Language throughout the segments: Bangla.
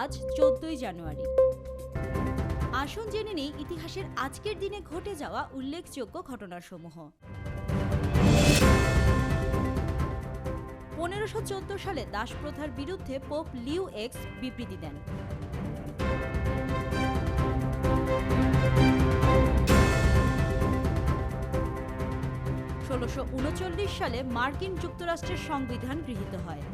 আজ চোদ্দই জানুয়ারি। আসুন জেনে নেই ইতিহাসের আজকের দিনে ঘটে যাওয়া উল্লেখযোগ্য ঘটনাসমূহ। পনেরোশো সালে দাসপ্রথার বিরুদ্ধে পোপ লিউ এক্স বিবৃতি দেন। ষোলোশো সালে মার্কিন যুক্তরাষ্ট্রের সংবিধান গৃহীত হয়।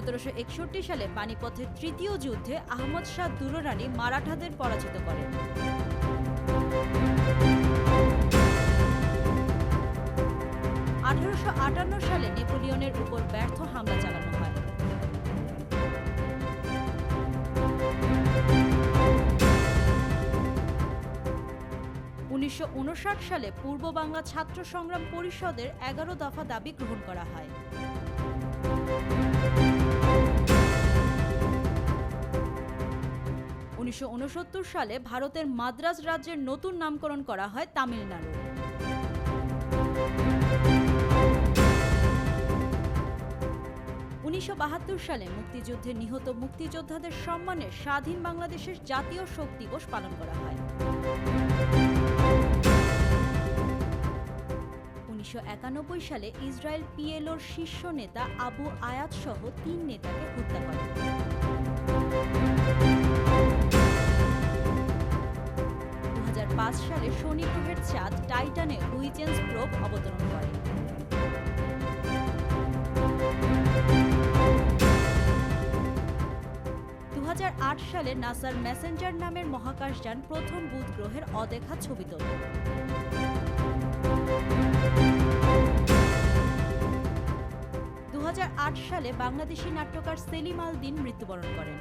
সতেরোশো একষট্টি সালে পানিপথের তৃতীয় যুদ্ধে আহমদ শাহ দুররানি মারাঠাদের পরাজিত করেন। আঠারোশো আটান্ন সালে নেপোলিয়নের উপর ব্যর্থ হামলা চালানো হয়। উনিশশো উনষাট সালে পূর্ব বাংলা ছাত্র সংগ্রাম পরিষদের এগারো দফা দাবি গ্রহণ করা হয়। উনিশশো উনসত্তর সালে ভারতের মাদ্রাজ রাজ্যের নতুন নামকরণ করা হয় তামিলনাড়ু। উনিশশো সালে মুক্তিযুদ্ধে নিহত মুক্তিযোদ্ধাদের সম্মানে স্বাধীন বাংলাদেশের জাতীয় শোক দিবস পালন করা হয়। উনিশশো একানব্বই সালে ইসরায়েল পিএলওর শীর্ষ নেতা আবু আয়াত সহ তিন নেতাকে হত্যা করে। সালে শনি গ্রহের চাঁদ টাইটানে হুইচেন্স প্রোব অবতরণ করে। আট সালে নাসার মেসেঞ্জার নামের মহাকাশযান প্রথম বুধ গ্রহের অদেখা ছবি তোলে সালে বাংলাদেশি নাট্যকার সেলিম আল দিন মৃত্যুবরণ করেন।